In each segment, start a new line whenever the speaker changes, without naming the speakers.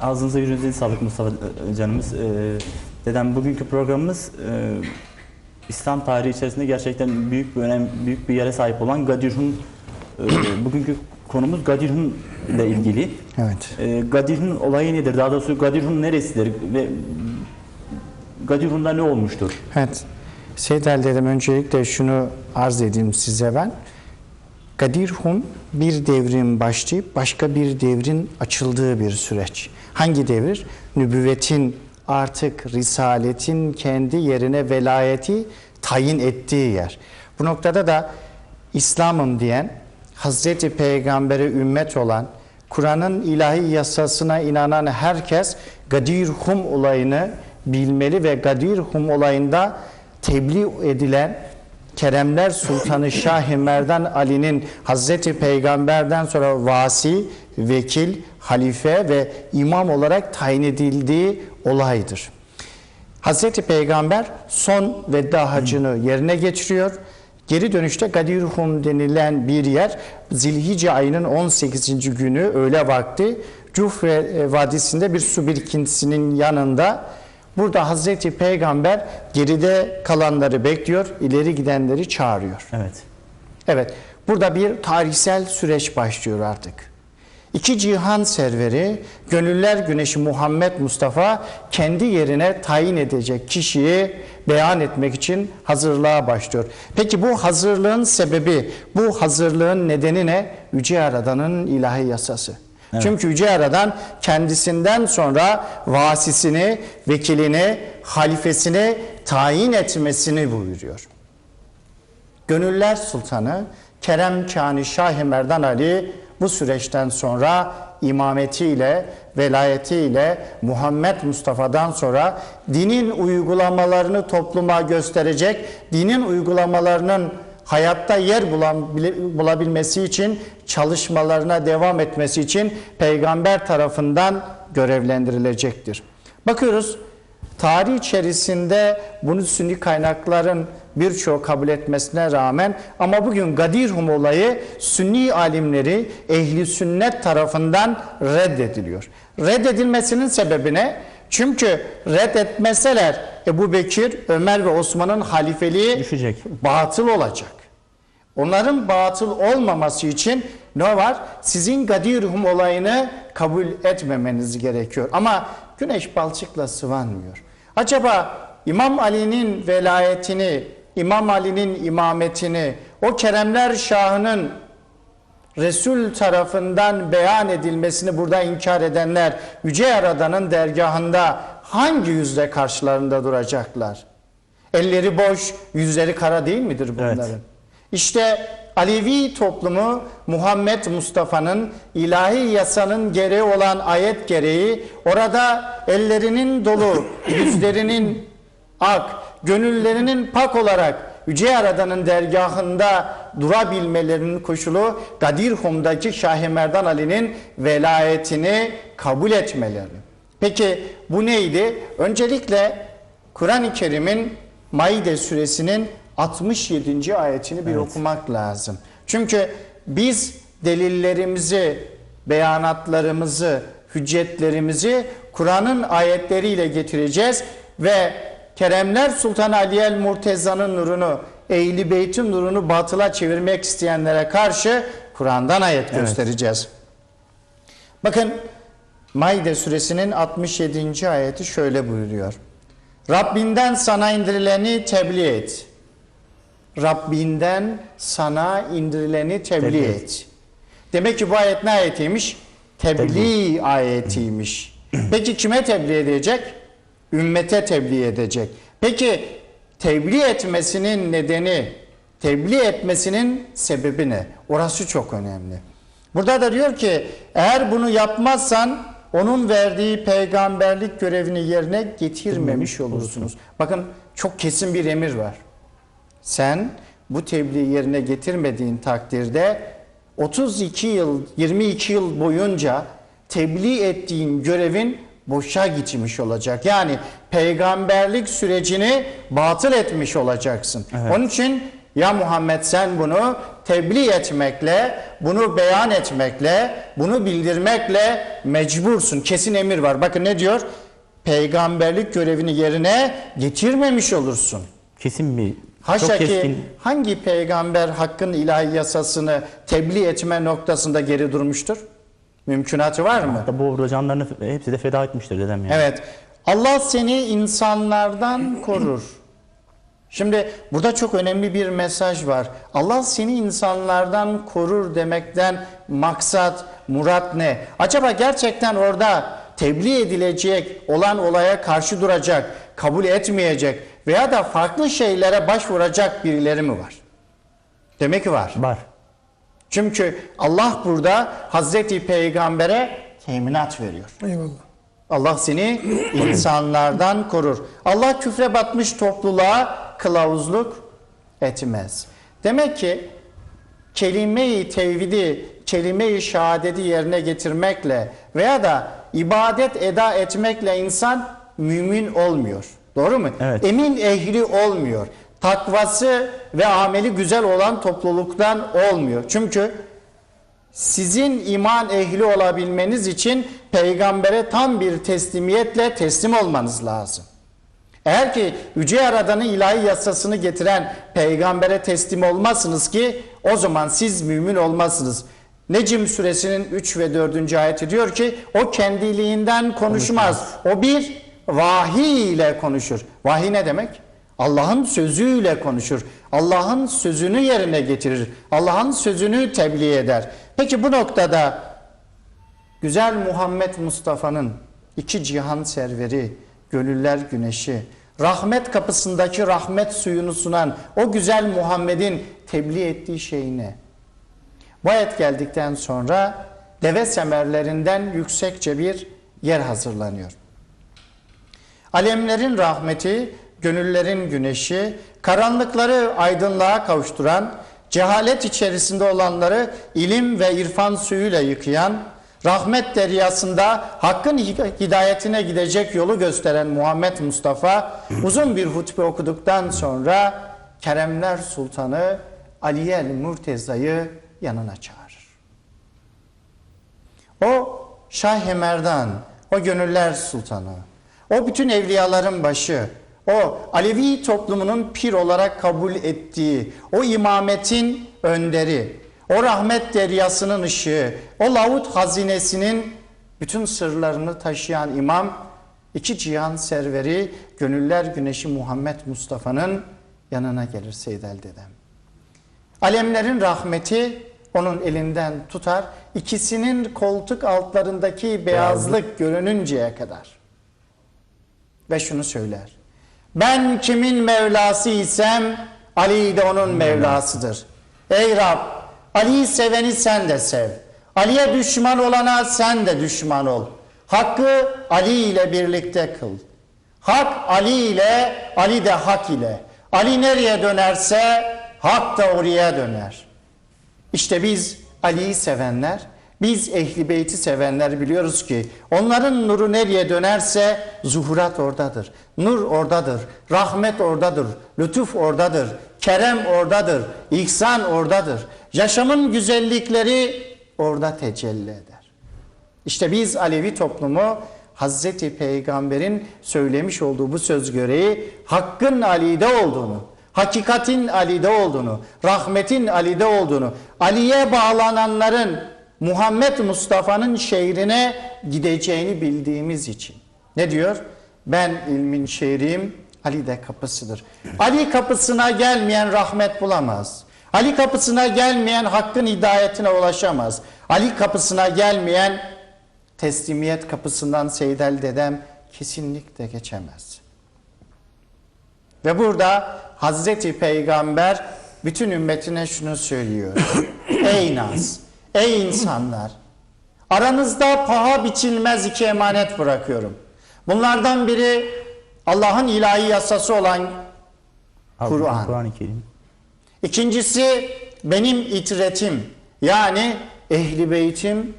Ağzınıza yüreğinize sağlık Mustafa e, canımız. Ee, dedem bugünkü programımız e, İslam tarihi içerisinde gerçekten büyük bir önem, büyük bir yere sahip olan Gadirhun. e, bugünkü konumuz Gadirhun ile ilgili.
Evet.
E, Gadirhun olayı nedir? Daha doğrusu Gadirhun neresidir ve Gadirhun'da ne olmuştur?
Evet. Seyit Ali dedim öncelikle şunu arz edeyim size ben. Gadirhum bir devrin başlayıp başka bir devrin açıldığı bir süreç. Hangi devir? Nübüvvetin artık risaletin kendi yerine velayeti tayin ettiği yer. Bu noktada da İslam'ım diyen, Hazreti Peygamber'e ümmet olan, Kur'an'ın ilahi yasasına inanan herkes Gadirhum olayını bilmeli ve Gadirhum olayında tebliğ edilen Keremler Sultanı Şah-ı Merdan Ali'nin Hazreti Peygamber'den sonra vasi, vekil, halife ve imam olarak tayin edildiği olaydır. Hazreti Peygamber son veda hacını yerine getiriyor. Geri dönüşte Gadirhum denilen bir yer Zilhice ayının 18. günü öğle vakti Cufre e, Vadisi'nde bir su birikintisinin yanında burada Hazreti Peygamber geride kalanları bekliyor, ileri gidenleri çağırıyor.
Evet.
Evet, burada bir tarihsel süreç başlıyor artık. İki cihan serveri, gönüller güneşi Muhammed Mustafa kendi yerine tayin edecek kişiyi beyan etmek için hazırlığa başlıyor. Peki bu hazırlığın sebebi, bu hazırlığın nedeni ne? Yüce Yaradan'ın ilahi yasası. Çünkü Yüce Yaradan kendisinden sonra vasisini, vekilini, halifesini tayin etmesini buyuruyor. Gönüller Sultanı Kerem Kani Şah-ı Merdan Ali bu süreçten sonra imametiyle, velayetiyle Muhammed Mustafa'dan sonra dinin uygulamalarını topluma gösterecek, dinin uygulamalarının hayatta yer bulan- bulabilmesi için çalışmalarına devam etmesi için peygamber tarafından görevlendirilecektir. Bakıyoruz Tarih içerisinde bunu sünni kaynakların birçoğu kabul etmesine rağmen ama bugün Gadirhum olayı sünni alimleri ehli sünnet tarafından reddediliyor. Reddedilmesinin sebebi ne? Çünkü reddetmeseler Ebu Bekir, Ömer ve Osman'ın halifeliği
Düşecek.
batıl olacak. Onların batıl olmaması için ne var? Sizin Gadirhum olayını kabul etmemeniz gerekiyor. Ama güneş balçıkla sıvanmıyor. Acaba İmam Ali'nin velayetini, İmam Ali'nin imametini, o Keremler Şahı'nın Resul tarafından beyan edilmesini burada inkar edenler Yüce Yaradan'ın dergahında hangi yüzle karşılarında duracaklar? Elleri boş, yüzleri kara değil midir bunların?
Evet.
İşte Alevi toplumu Muhammed Mustafa'nın ilahi yasanın gereği olan ayet gereği orada ellerinin dolu, yüzlerinin ak, gönüllerinin pak olarak Yüce Yaradan'ın dergahında durabilmelerinin koşulu Gadirhum'daki Şah-ı Merdan Ali'nin velayetini kabul etmeleri. Peki bu neydi? Öncelikle Kur'an-ı Kerim'in Maide suresinin 67. ayetini bir okumak lazım. Çünkü biz delillerimizi, beyanatlarımızı, hüccetlerimizi Kur'an'ın ayetleriyle getireceğiz ve Keremler Sultan Ali el Murteza'nın nurunu, Ehli Beyt'in nurunu batıla çevirmek isteyenlere karşı Kur'an'dan ayet göstereceğiz. Bakın Maide suresinin 67. ayeti şöyle buyuruyor. Rabbinden sana indirileni tebliğ et. Rabbinden sana indirileni tebliğ
Tebliğ
et. Demek ki bu ayet ne ayetiymiş? Tebliğ ayetiymiş. Peki kime tebliğ edecek? Ümmete tebliğ edecek. Peki tebliğ etmesinin nedeni, tebliğ etmesinin sebebi ne? Orası çok önemli. Burada da diyor ki eğer bunu yapmazsan onun verdiği peygamberlik görevini yerine getirmemiş olursunuz. Bakın çok kesin bir emir var. Sen bu tebliği yerine getirmediğin takdirde 32 yıl, 22 yıl boyunca tebliğ ettiğin görevin boşa gitmiş olacak. Yani peygamberlik sürecini batıl etmiş olacaksın.
Evet.
Onun için ya Muhammed sen bunu tebliğ etmekle, bunu beyan etmekle, bunu bildirmekle mecbursun. Kesin emir var. Bakın ne diyor? Peygamberlik görevini yerine getirmemiş olursun.
Kesin bir
Haşa
çok
ki hangi peygamber hakkın ilahi yasasını tebliğ etme noktasında geri durmuştur? Mümkünatı var mı?
Hatta bu canlarını hepsi de feda etmiştir dedem yani.
Evet. Allah seni insanlardan korur. Şimdi burada çok önemli bir mesaj var. Allah seni insanlardan korur demekten maksat, murat ne? Acaba gerçekten orada tebliğ edilecek olan olaya karşı duracak, kabul etmeyecek veya da farklı şeylere başvuracak birileri mi var? Demek ki var.
Var.
Çünkü Allah burada Hazreti Peygamber'e teminat veriyor.
Eyvallah.
Allah seni insanlardan korur. Allah küfre batmış topluluğa kılavuzluk etmez. Demek ki kelime-i tevhidi, kelime-i şehadeti yerine getirmekle veya da ibadet eda etmekle insan mümin olmuyor. Doğru mu?
Evet.
Emin ehli olmuyor. Takvası ve ameli güzel olan topluluktan olmuyor. Çünkü sizin iman ehli olabilmeniz için peygambere tam bir teslimiyetle teslim olmanız lazım. Eğer ki Yüce Yaradan'ın ilahi yasasını getiren peygambere teslim olmazsınız ki o zaman siz mümin olmazsınız. Necim suresinin 3 ve 4. ayeti diyor ki o kendiliğinden konuşmaz. O bir vahiy ile konuşur. Vahiy ne demek? Allah'ın sözüyle konuşur. Allah'ın sözünü yerine getirir. Allah'ın sözünü tebliğ eder. Peki bu noktada güzel Muhammed Mustafa'nın iki cihan serveri, gönüller güneşi, rahmet kapısındaki rahmet suyunu sunan o güzel Muhammed'in tebliğ ettiği şey ne? Bu ayet geldikten sonra deve semerlerinden yüksekçe bir yer hazırlanıyor. Alemlerin rahmeti, gönüllerin güneşi, karanlıkları aydınlığa kavuşturan, cehalet içerisinde olanları ilim ve irfan suyuyla yıkayan, rahmet deryasında hakkın hidayetine gidecek yolu gösteren Muhammed Mustafa uzun bir hutbe okuduktan sonra Keremler Sultanı Aliyel Murteza'yı yanına çağırır. O Şah-ı o gönüller sultanı, o bütün evliyaların başı, o Alevi toplumunun pir olarak kabul ettiği, o imametin önderi, o rahmet deryasının ışığı, o lavut hazinesinin bütün sırlarını taşıyan imam, iki cihan serveri, gönüller güneşi Muhammed Mustafa'nın yanına gelir Seyyid El Dedem. Alemlerin rahmeti onun elinden tutar. İkisinin koltuk altlarındaki beyazlık görününceye kadar. Ve şunu söyler. Ben kimin Mevlası isem Ali de onun Mevlasıdır. Ey Rab Ali'yi seveni sen de sev. Ali'ye düşman olana sen de düşman ol. Hakkı Ali ile birlikte kıl. Hak Ali ile, Ali de hak ile. Ali nereye dönerse hak da oraya döner. İşte biz Ali'yi sevenler, biz Ehli Beyt'i sevenler biliyoruz ki onların nuru nereye dönerse zuhurat oradadır. Nur oradadır, rahmet oradadır, lütuf oradadır, kerem oradadır, ihsan oradadır. Yaşamın güzellikleri orada tecelli eder. İşte biz Alevi toplumu Hazreti Peygamber'in söylemiş olduğu bu söz göreği hakkın Ali'de olduğunu, hakikatin Ali'de olduğunu, rahmetin Ali'de olduğunu, Ali'ye bağlananların Muhammed Mustafa'nın şehrine gideceğini bildiğimiz için. Ne diyor? Ben ilmin şehriyim, Ali de kapısıdır. Ali kapısına gelmeyen rahmet bulamaz. Ali kapısına gelmeyen hakkın hidayetine ulaşamaz. Ali kapısına gelmeyen teslimiyet kapısından Seydel dedem kesinlikle geçemez. Ve burada Hazreti Peygamber bütün ümmetine şunu söylüyor. ey nas, ey insanlar, aranızda paha biçilmez iki emanet bırakıyorum. Bunlardan biri Allah'ın ilahi yasası olan Kur'an.
Kerim.
İkincisi benim itretim yani ehli beytim.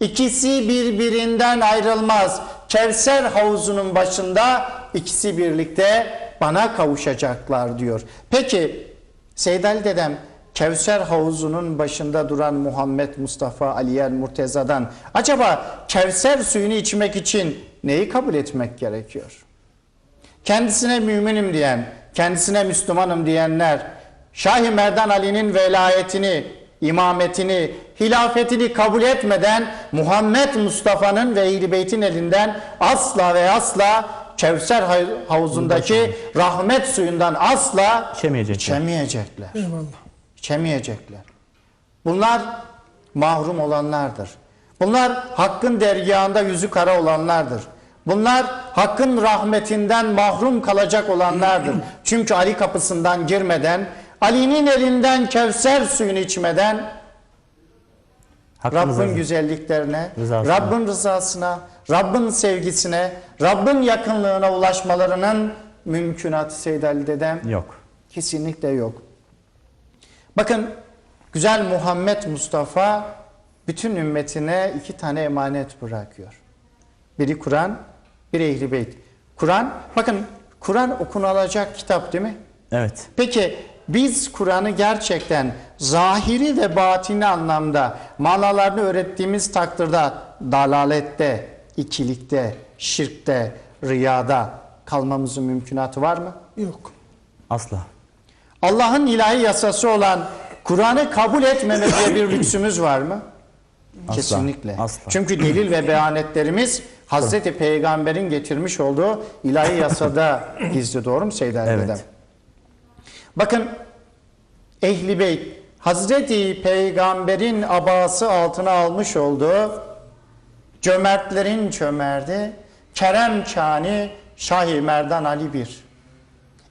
İkisi birbirinden ayrılmaz. Kevser havuzunun başında ikisi birlikte bana kavuşacaklar diyor. Peki Seyyid Ali dedem Kevser havuzunun başında duran Muhammed Mustafa Aliyer Murteza'dan acaba Kevser suyunu içmek için neyi kabul etmek gerekiyor? Kendisine müminim diyen, kendisine Müslümanım diyenler Şah-ı Merdan Ali'nin velayetini, imametini, hilafetini kabul etmeden Muhammed Mustafa'nın ve Ehl-i Beyt'in elinden asla ve asla Kevser havuzundaki rahmet suyundan asla
İçemeyecekler.
içemeyecekler.
Eyvallah.
İçemeyecekler. Bunlar mahrum olanlardır. Bunlar hakkın dergahında yüzü kara olanlardır. Bunlar hakkın rahmetinden mahrum kalacak olanlardır. Çünkü Ali kapısından girmeden, Ali'nin elinden Kevser suyunu içmeden
Hakkınızı
Rabbin güzelliklerine,
Rızasına.
Rabbin rızasına, Rabbin sevgisine, Rabbin yakınlığına ulaşmalarının mümkünatı Seyyid Ali dedem
yok.
Kesinlikle yok. Bakın güzel Muhammed Mustafa bütün ümmetine iki tane emanet bırakıyor. Biri Kur'an, biri Ehl-i Beyt. Kur'an, bakın Kur'an okunulacak kitap değil mi?
Evet.
Peki biz Kur'an'ı gerçekten zahiri ve batini anlamda manalarını öğrettiğimiz takdirde dalalette, ikilikte, şirkte, riyada kalmamızın mümkünatı var mı?
Yok.
Asla.
Allah'ın ilahi yasası olan Kur'an'ı kabul etmeme diye bir lüksümüz var mı?
Asla,
Kesinlikle.
asla.
Çünkü delil ve beyanetlerimiz Hazreti Peygamber'in getirmiş olduğu ilahi yasada gizli doğru mu Seyyid
Evet.
Bakın Ehli Beyt Hazreti Peygamber'in abası altına almış olduğu cömertlerin cömerdi Kerem Kani Şahi Merdan Ali bir.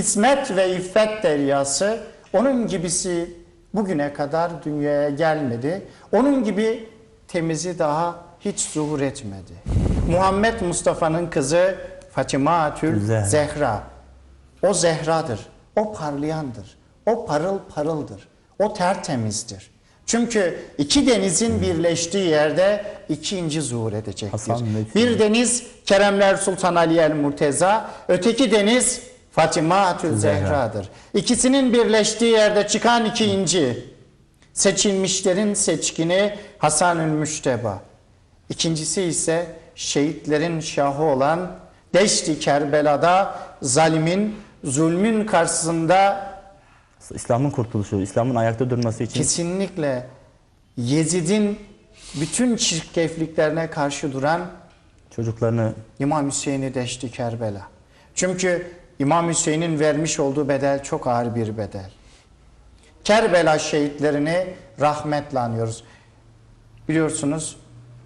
İsmet ve iffet deryası onun gibisi bugüne kadar dünyaya gelmedi. Onun gibi temizi daha hiç zuhur etmedi. Muhammed Mustafa'nın kızı Fatima Tül
Zehra.
O Zehra'dır. O parlayandır. O parıl parıldır. O tertemizdir. Çünkü iki denizin birleştiği yerde iki inci zuhur edecektir. Bir deniz Keremler Sultan Ali el Murteza, öteki deniz Fatima Tül
Zehra.
Zehra'dır. İkisinin birleştiği yerde çıkan iki inci. Seçilmişlerin seçkini Hasanül Müşteba. İkincisi ise şehitlerin şahı olan Deşti Kerbela'da zalimin, zulmün karşısında
İslam'ın kurtuluşu, İslam'ın ayakta durması için
kesinlikle Yezid'in bütün çirkefliklerine karşı duran
çocuklarını
İmam Hüseyin'i deşti Kerbela. Çünkü İmam Hüseyin'in vermiş olduğu bedel çok ağır bir bedel. Kerbela şehitlerini rahmetle anıyoruz. Biliyorsunuz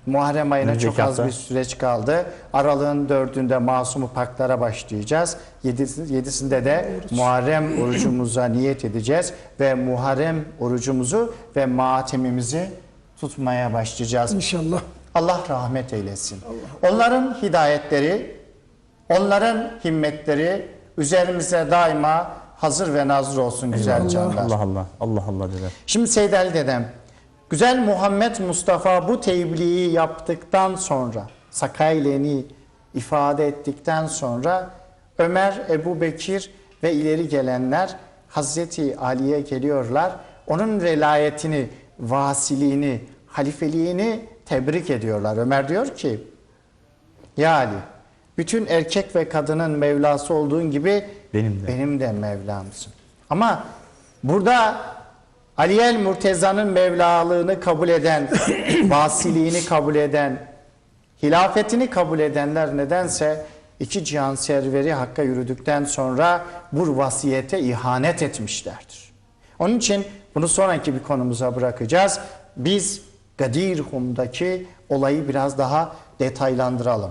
Muharrem ayına çok az bir süreç kaldı. Aralığın dördünde masumu paklara başlayacağız. Yedisi- Yedisinde de Muharrem orucumuza niyet edeceğiz. Ve Muharrem orucumuzu ve matemimizi tutmaya başlayacağız.
İnşallah.
Allah rahmet eylesin. Onların hidayetleri, onların himmetleri üzerimize daima hazır ve nazır olsun güzel canlar.
Allah Allah Allah Allah dediler.
Şimdi Seyyid Ali dedem, güzel Muhammed Mustafa bu tebliği yaptıktan sonra, sakayleni ifade ettikten sonra Ömer, Ebu Bekir ve ileri gelenler Hazreti Ali'ye geliyorlar. Onun velayetini, vasiliğini, halifeliğini tebrik ediyorlar. Ömer diyor ki, ya Ali, bütün erkek ve kadının Mevlası olduğun gibi
Benim de.
benim de Mevlamsın. Ama burada Ali el Murteza'nın Mevlalığını kabul eden, vasiliğini kabul eden, hilafetini kabul edenler nedense iki cihan serveri Hakk'a yürüdükten sonra bu vasiyete ihanet etmişlerdir. Onun için bunu sonraki bir konumuza bırakacağız. Biz Gadir Hum'daki olayı biraz daha detaylandıralım.